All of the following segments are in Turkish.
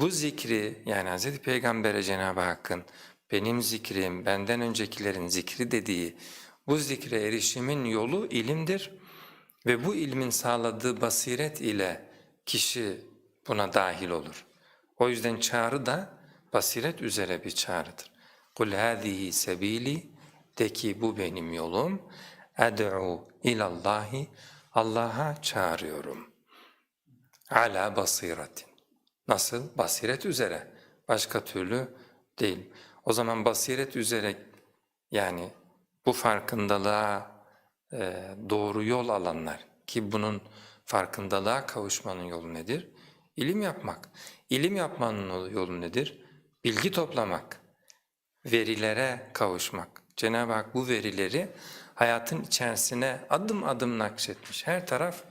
bu zikri yani Hz. Peygamber'e Cenab-ı Hakk'ın benim zikrim, benden öncekilerin zikri dediği bu zikre erişimin yolu ilimdir ve bu ilmin sağladığı basiret ile kişi buna dahil olur. O yüzden çağrı da basiret üzere bir çağrıdır. Kul hâzihi sebîli de ki bu benim yolum. Ed'u ilallahi Allah'a çağırıyorum. Ala basiretin. Nasıl? Basiret üzere. Başka türlü değil. O zaman basiret üzere yani bu farkındalığa e, doğru yol alanlar ki bunun farkındalığa kavuşmanın yolu nedir? İlim yapmak. İlim yapmanın yolu nedir? Bilgi toplamak. Verilere kavuşmak. Cenab-ı Hak bu verileri hayatın içerisine adım adım nakşetmiş. Her taraf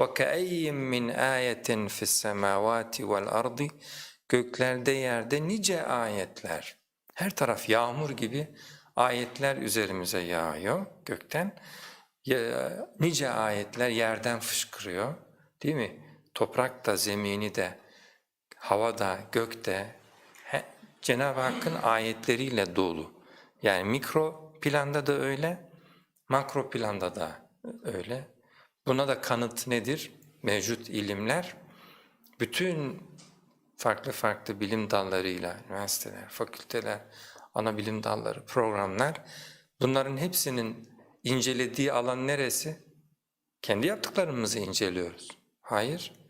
وَكَأَيِّمْ مِنْ آيَةٍ فِي السَّمَاوَاتِ وَالْأَرْضِ Göklerde yerde nice ayetler. Her taraf yağmur gibi ayetler üzerimize yağıyor gökten. Ya- Nice ayetler yerden fışkırıyor değil mi? Toprak da zemini de hava da gök de he- Cenab-ı Hakk'ın ayetleriyle dolu. Yani mikro planda da öyle, makro planda da öyle. Buna da kanıt nedir? Mevcut ilimler bütün farklı farklı bilim dallarıyla, üniversiteler, fakülteler, ana bilim dalları, programlar bunların hepsinin incelediği alan neresi? Kendi yaptıklarımızı inceliyoruz. Hayır.